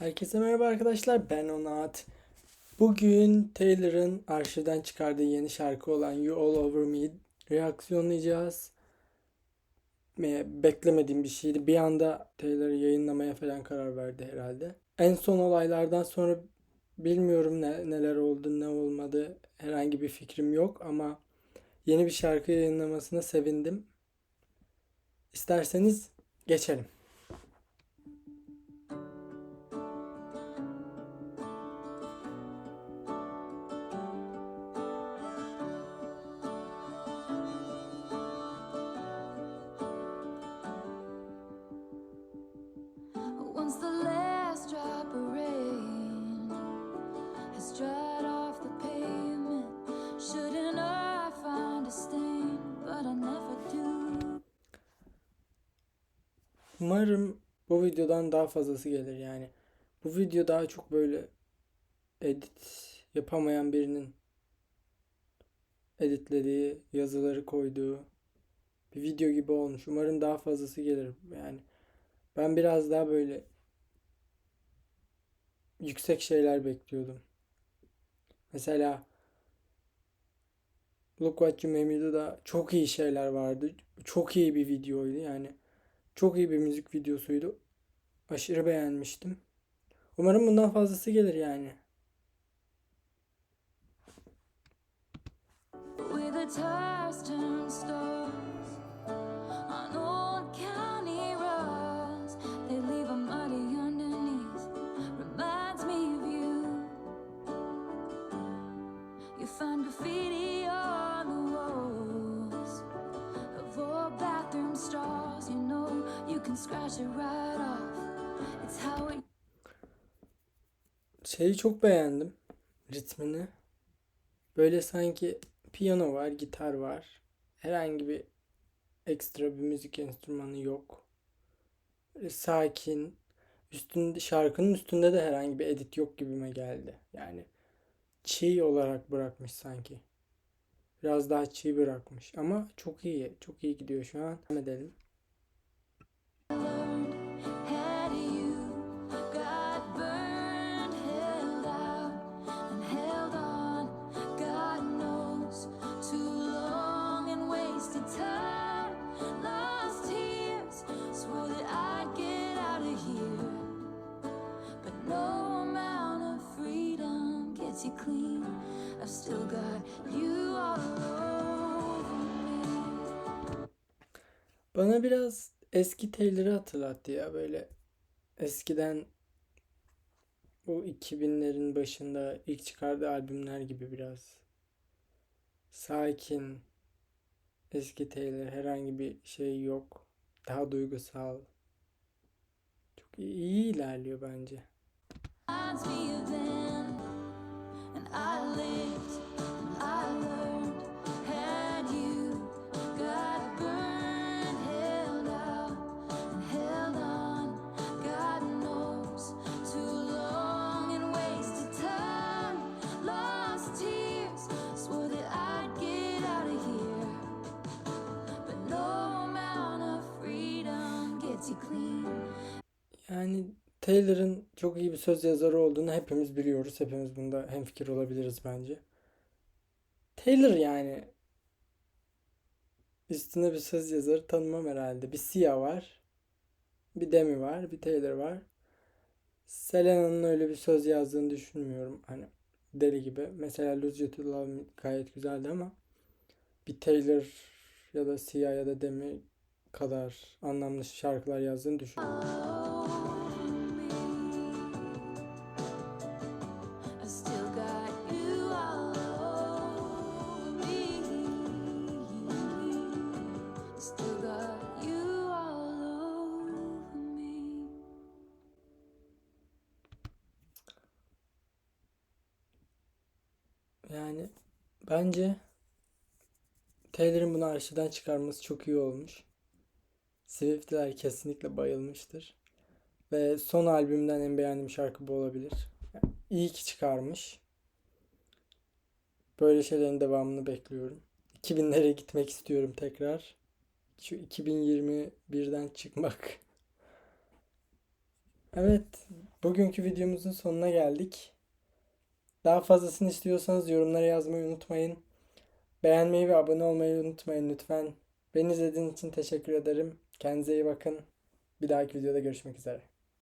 Herkese merhaba arkadaşlar ben Onat. Bugün Taylor'ın arşivden çıkardığı yeni şarkı olan You All Over Me reaksiyonlayacağız. Beklemediğim bir şeydi. Bir anda Taylor'ı yayınlamaya falan karar verdi herhalde. En son olaylardan sonra bilmiyorum ne, neler oldu ne olmadı herhangi bir fikrim yok ama yeni bir şarkı yayınlamasına sevindim. İsterseniz geçelim. Umarım bu videodan daha fazlası gelir yani. Bu video daha çok böyle edit yapamayan birinin editlediği, yazıları koyduğu bir video gibi olmuş. Umarım daha fazlası gelir. Yani ben biraz daha böyle yüksek şeyler bekliyordum. Mesela Look What You Made Do'da çok iyi şeyler vardı. Çok iyi bir videoydu yani. Çok iyi bir müzik videosuydu. Aşırı beğenmiştim. Umarım bundan fazlası gelir yani. With the Şeyi çok beğendim. Ritmini. Böyle sanki piyano var, gitar var. Herhangi bir ekstra bir müzik enstrümanı yok. Sakin. Üstünde, şarkının üstünde de herhangi bir edit yok gibime geldi. Yani çiğ olarak bırakmış sanki. Biraz daha çiğ bırakmış. Ama çok iyi. Çok iyi gidiyor şu an. Devam edelim. You clean. I've still got you all over me. Bana biraz eski Taylor'ı hatırlattı ya böyle eskiden bu 2000'lerin başında ilk çıkardığı albümler gibi biraz sakin eski Taylor herhangi bir şey yok daha duygusal çok iyi ilerliyor bence. Taylor'ın çok iyi bir söz yazarı olduğunu hepimiz biliyoruz. Hepimiz bunda hemfikir olabiliriz bence. Taylor yani üstüne bir söz yazarı tanımam herhalde. Bir Sia var. Bir Demi var. Bir Taylor var. Selena'nın öyle bir söz yazdığını düşünmüyorum. Hani deli gibi. Mesela Lose You Love gayet güzeldi ama bir Taylor ya da Sia ya da Demi kadar anlamlı şarkılar yazdığını düşünmüyorum. Yani bence Taylor'ın bunu arşivden çıkarması çok iyi olmuş. Swift'ler kesinlikle bayılmıştır. Ve son albümden en beğendiğim şarkı bu olabilir. Yani iyi ki çıkarmış. Böyle şeylerin devamını bekliyorum. 2000'lere gitmek istiyorum tekrar. Şu 2021'den çıkmak. Evet, Bugünkü videomuzun sonuna geldik. Daha fazlasını istiyorsanız yorumlara yazmayı unutmayın. Beğenmeyi ve abone olmayı unutmayın lütfen. Beni izlediğiniz için teşekkür ederim. Kendinize iyi bakın. Bir dahaki videoda görüşmek üzere.